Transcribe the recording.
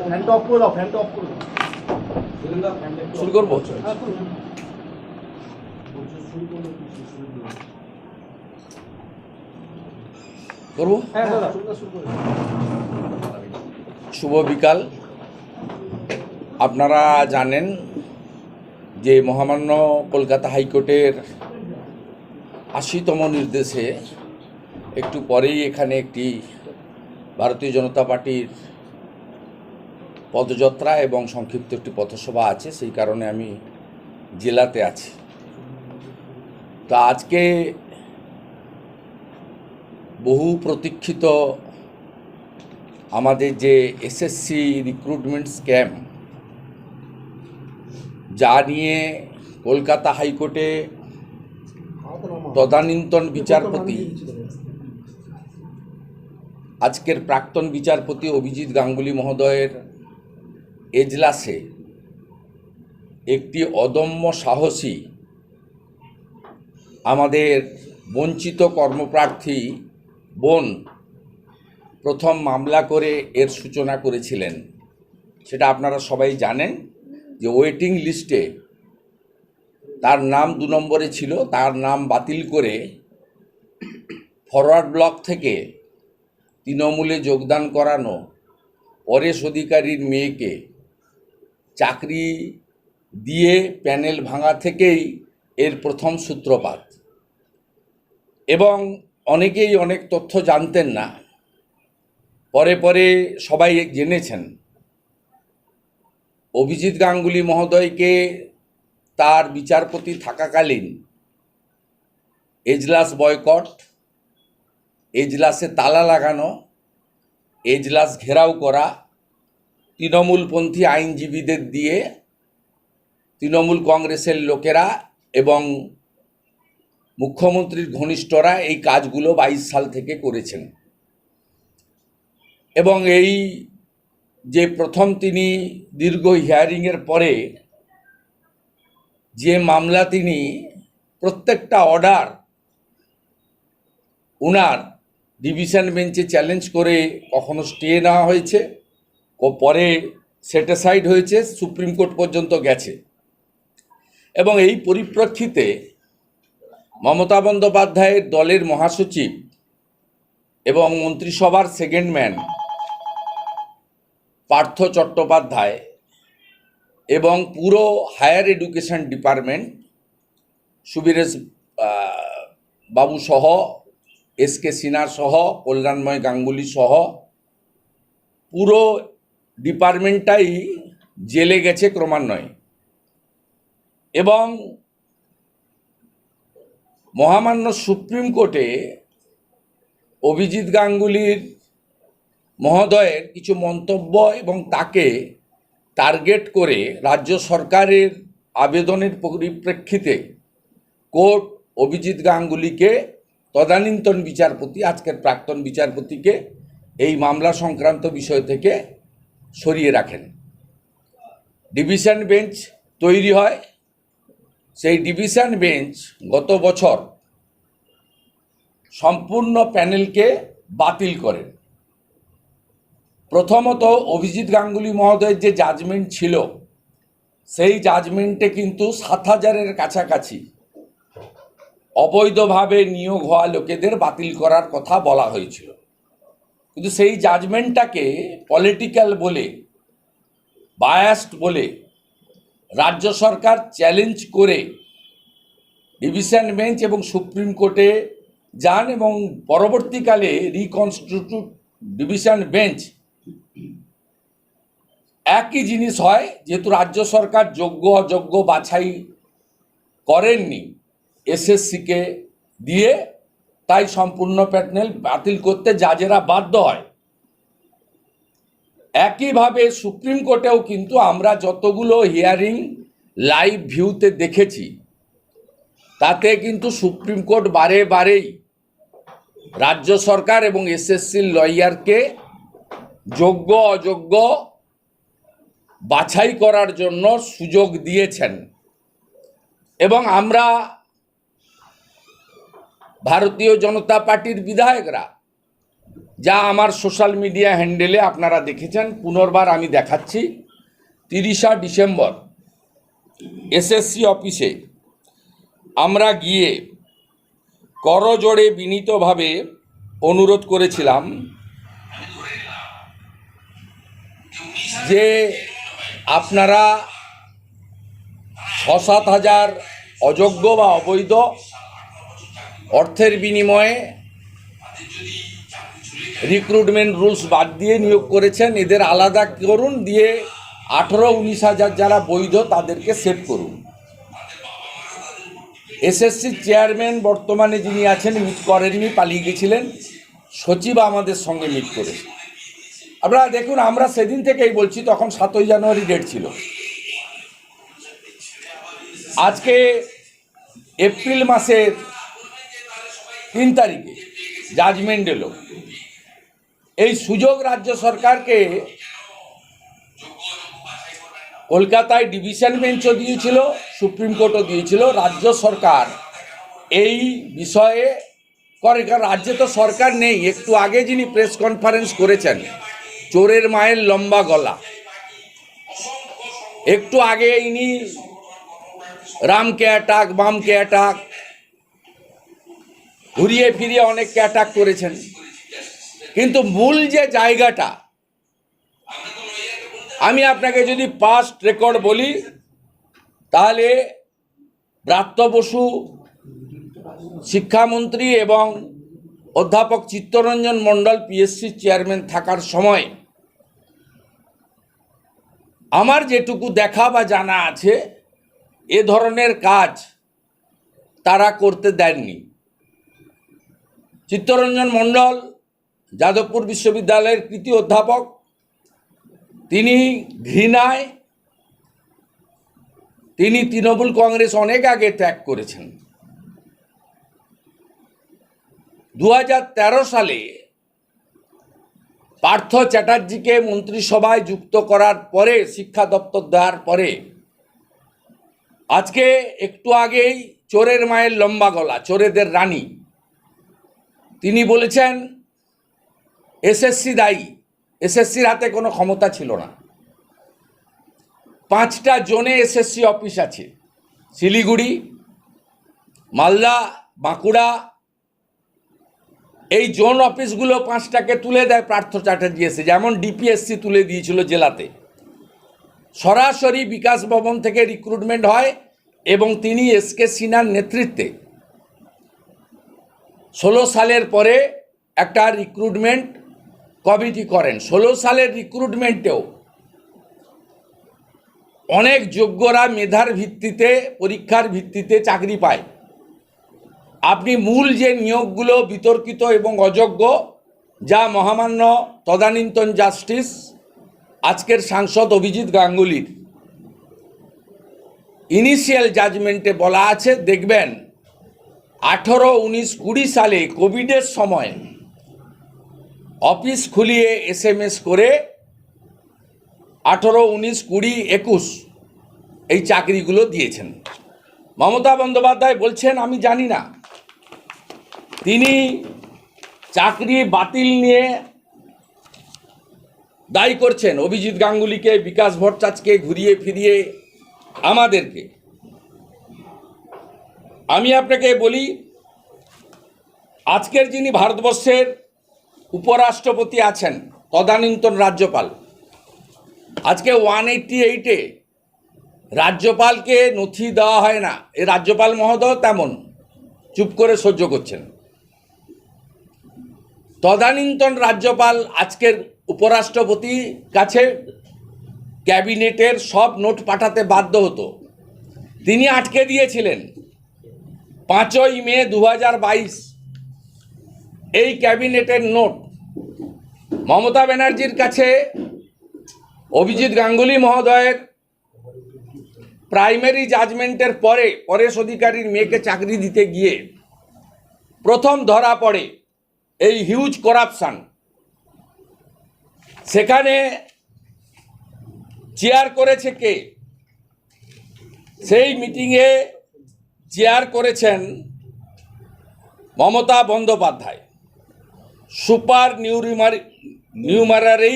ফ্যানটা অফ করে দাও ফ্যানটা অফ করে শুরু করব? হ্যাঁ, করব? হ্যাঁ। শুভ বিকাল। আপনারা জানেন যে মহামান্য কলকাতা হাইকোর্টের আশিতম নির্দেশে একটু পরেই এখানে একটি ভারতীয় জনতা পার্টির পদযাত্রা এবং সংক্ষিপ্ত একটি পথসভা আছে, সেই কারণে আমি জেলাতে আছি। তা আজকে বহু প্রতীক্ষিত আমাদের যে এসএসসি রিক্রুটমেন্ট স্ক্যাম যা নিয়ে কলকাতা হাইকোর্টে তদানীন্তন বিচারপতি, আজকের প্রাক্তন বিচারপতি অভিজিৎ গাঙ্গুলি মহোদয়ের এজলাসে একটি অদম্য সাহসী আমাদের বঞ্চিত কর্মপ্রার্থী বোন প্রথম মামলা করে এর সূচনা করেছিলেন। সেটা আপনারা সবাই জানেন যে ওয়েটিং লিস্টে তার নাম দু নম্বরে ছিল, তার নাম বাতিল করে ফরওয়ার্ড ব্লক থেকে তৃণমূলে যোগদান করানো পরেশ অধিকারীর মেয়েকে চাকরি দিয়ে প্যানেল ভাঙা থেকেই এর প্রথম সূত্রপাত। এবং অনেকেই অনেক তথ্য জানতেন না। পরে পরে সবাই জেনেছেন। অভিজিৎ গাঙ্গুলি মহোদয়কে তার বিচারপতি থাকাকালীন এজলাস বয়কট, এজলাসে তালা লাগানো, এজলাস ঘেরাও করা তৃণমূলপন্থী আইনজীবীদের দিয়ে তৃণমূল কংগ্রেসের লোকেরা এবং মুখ্যমন্ত্রীর ঘনিষ্ঠরা এই কাজগুলো বাইশ সাল থেকে করেছেন। এবং এই যে প্রথম তিনি দীর্ঘ হিয়ারিংয়ের পরে যে মামলা তিনি প্রত্যেকটা অর্ডার উনার ডিভিশন বেঞ্চে চ্যালেঞ্জ করে কখনো স্টে নেওয়া হয়েছে। পরে সেটিসাইড হয়েছে সুপ্রিম কোর্ট পর্যন্ত গেছে। এবং এই পরিপ্রেক্ষিতে মমতা বন্দ্যোপাধ্যায়ের দলের মহাসচিব এবং মন্ত্রিসভার সেকেন্ড ম্যান পার্থ চট্টোপাধ্যায় এবং পুরো হায়ার এডুকেশন ডিপার্টমেন্ট সুবীরেশ বাবু সহ, এস কে সিনহা সহ, কল্যাণময় গাঙ্গুলি সহ পুরো ডিপার্টমেন্টটাই জেলে গেছে ক্রমান্বয়ে। এবং মহামান্য সুপ্রিম কোর্টে অভিজিৎ গাঙ্গুলির মহোদয়ের কিছু মন্তব্য এবং তাকে টার্গেট করে রাজ্য সরকারের আবেদনের পরিপ্রেক্ষিতে কোর্ট অভিজিৎ গাঙ্গুলিকে তদানীন্তন বিচারপতি, আজকের প্রাক্তন বিচারপতিকে এই মামলা সংক্রান্ত বিষয় থেকে সরিয়ে রাখেন। ডিভিশন বেঞ্চ তৈরি হয়। সেই ডিভিশন বেঞ্চ গত বছর সম্পূর্ণ প্যানেলকে বাতিল করেন। প্রথমত অভিজিৎ গাঙ্গুলি মহোদয়ের যে জাজমেন্ট ছিল, সেই জাজমেন্টে কিন্তু সাত হাজারের কাছাকাছি অবৈধভাবে নিয়োগ হওয়া লোকেদের বাতিল করার কথা বলা হয়েছিল। কিন্তু সেই জাজমেন্টটাকে পলিটিক্যাল বলে বায়াস্ট বলে রাজ্য সরকার চ্যালেঞ্জ করে ডিভিশন বেঞ্চ এবং সুপ্রিম কোর্টে যান এবং পরবর্তীকালে রিকনস্টিটিউট ডিভিশন বেঞ্চ একই জিনিস হয়, যেহেতু রাজ্য সরকার যোগ্য, অযোগ্য বাছাই করেননি এসএসসিকে দিয়ে তাই সম্পূর্ণ প্যানেল বাতিল করতে জাজেরা বাধ্য হয়। একইভাবে সুপ্রিম কোর্টেও কিন্তু আমরা যতগুলো হিয়ারিং লাইভ ভিউতে দেখেছি, তাতে কিন্তু সুপ্রিম কোর্ট বারে বারেই রাজ্য সরকার এবং এসএসসির লয়ারকে যোগ্য অযোগ্য বাছাই করার জন্য সুযোগ দিয়েছেন। এবং আমরা ভারতীয় জনতা পার্টির বিধায়করা, যা আমার সোশ্যাল মিডিয়া হ্যান্ডেলে আপনারা দেখেছেন, পুনর্বার আমি দেখাচ্ছি। তিরিশা ডিসেম্বর, এসএসসি অফিসে আমরা গিয়ে করজোড়ে বিনীতভাবে অনুরোধ করেছিলাম যে আপনারা ছ সাত হাজার অযোগ্য বা অবৈধ অর্থের বিনিময়ে রিক্রুটমেন্ট রুলস বাদ দিয়ে নিয়োগ করেছেন। এদের আলাদা করুন, দিয়ে আঠেরো উনিশ হাজার যারা বৈধ তাদেরকে সেভ করুন। এসএসসি চেয়ারম্যান বর্তমানে যিনি আছেন মিট করেননি, পালিয়ে গেছিলেন। সচিব আমাদের সঙ্গে মিট করেছে। আপনারা দেখুন, আমরা সেদিন থেকেই বলছি, তখন সাতই জানুয়ারি ডেট ছিল। আজকে এপ্রিল মাসের তিন তারিখে জাজমেন্ট এলো। এই সুযোগ রাজ্য সরকারকে কলকাতায় ডিভিশন বেঞ্চও দিয়েছিল, সুপ্রিম কোর্টও দিয়েছিল, রাজ্য সরকার এই বিষয়ে করে, কারণ রাজ্যে তো সরকার নেই। একটু আগে যিনি প্রেস কনফারেন্স করেছেন, চোরের মায়ের লম্বা গলা, একটু আগে ইনি রামকে অ্যাটাক বামকে অ্যাটাক ঘুরিয়ে ফিরিয়ে অনেককে অ্যাটাক করেছেন। কিন্তু মূল যে জায়গাটা, আমি আপনাকে যদি পাস্ট রেকর্ড বলি, তাহলে ব্রাত্য বসু, শিক্ষামন্ত্রী এবং অধ্যাপক চিত্তরঞ্জন মণ্ডল পিএসসি চেয়ারম্যান থাকার সময় আমার যেটুকু দেখা বা জানা আছে, এ ধরনের কাজ তারা করতে দেননি। চিত্তরঞ্জন মণ্ডল, যাদবপুর বিশ্ববিদ্যালয়ের কৃতি অধ্যাপক, তিনি ঘৃণায়, তিনি তৃণমূল কংগ্রেস অনেক আগে ত্যাগ করেছেন। দু হাজার তেরো সালে পার্থ চ্যাটার্জিকে মন্ত্রিসভায় যুক্ত করার পরে, শিক্ষা দপ্তর দেওয়ার পরে, আজকে একটু আগেই চোরের মায়ের লম্বা গলা, চোরেদের রানী তিনি বলেছেন এসএসসি দায়ী। এসএসসির হাতে কোনো ক্ষমতা ছিল না। পাঁচটা জোনে এসএসসি অফিস আছে। শিলিগুড়ি, মালদা, বাঁকুড়া। এই জোন অফিসগুলো পাঁচটাকে তুলে দেয় পার্থ চ্যাটার্জি এসে। যেমন ডিপিএসসি তুলে দিয়েছিল জেলাতে। সরাসরি বিকাশ ভবন থেকে রিক্রুটমেন্ট হয় এবং তিনি এস কে সিনহার নেতৃত্বে ষোলো সালের পরে একটা রিক্রুটমেন্ট কমিটি করেন। ষোলো সালের রিক্রুটমেন্টেও অনেক যোগ্যরা মেধার ভিত্তিতে, পরীক্ষার ভিত্তিতে চাকরি পায়। আপনি মূল যে নিয়োগগুলো বিতর্কিত এবং অযোগ্য, যা মহামান্য তদানীন্তন জাস্টিস, আজকের সাংসদ অভিজিৎ গাঙ্গুলির। ইনিশিয়াল জাজমেন্টে বলা আছে, দেখবেন আঠেরো উনিশ কুড়ি সালে কোভিডের সময় অফিস খুলিয়ে এস এম এস করে আঠেরো উনিশ কুড়ি একুশ এই চাকরিগুলো দিয়েছেন। মমতা বন্দ্যোপাধ্যায় বলছেন, আমি জানি না। তিনি চাকরি বাতিল নিয়ে দায়ী করছেন। অভিজিৎ গাঙ্গুলিকে, বিকাশ ভট্টাচার্যকে ঘুরিয়ে ফিরিয়ে আমাদেরকে। আমি আপনাকে বলি, আজকের যিনি ভারতবর্ষের উপরাষ্ট্রপতি আছেন, তদানীন্তন রাজ্যপাল, আজকে ওয়ান এইটটি এইটে রাজ্যপালকে নথি দেওয়া হয় না। এ রাজ্যপাল মহোদয় তেমন চুপ করে সহ্য করছেন। তদানীন্তন রাজ্যপাল আজকের উপরাষ্ট্রপতি কাছে ক্যাবিনেটের সব নোট পাঠাতে বাধ্য হতো। তিনি আটকে দিয়েছিলেন। পাঁচই মে দু হাজার বাইশ। এই ক্যাবিনেটের নোট। মমতা ব্যানার্জির কাছে অভিজিৎ গাঙ্গুলি মহোদয়ের প্রাইমারি জাজমেন্টের পরে পরেশ অধিকারীর মেয়েকে চাকরি দিতে গিয়ে প্রথম ধরা পড়ে এই হিউজ করাপশান সেখানে চেয়ার করেছে কে? সেই মিটিংয়ে চেয়ার করেছেন মমতা বন্দ্যোপাধ্যায়। সুপার নিউরিমারি নিউমারারি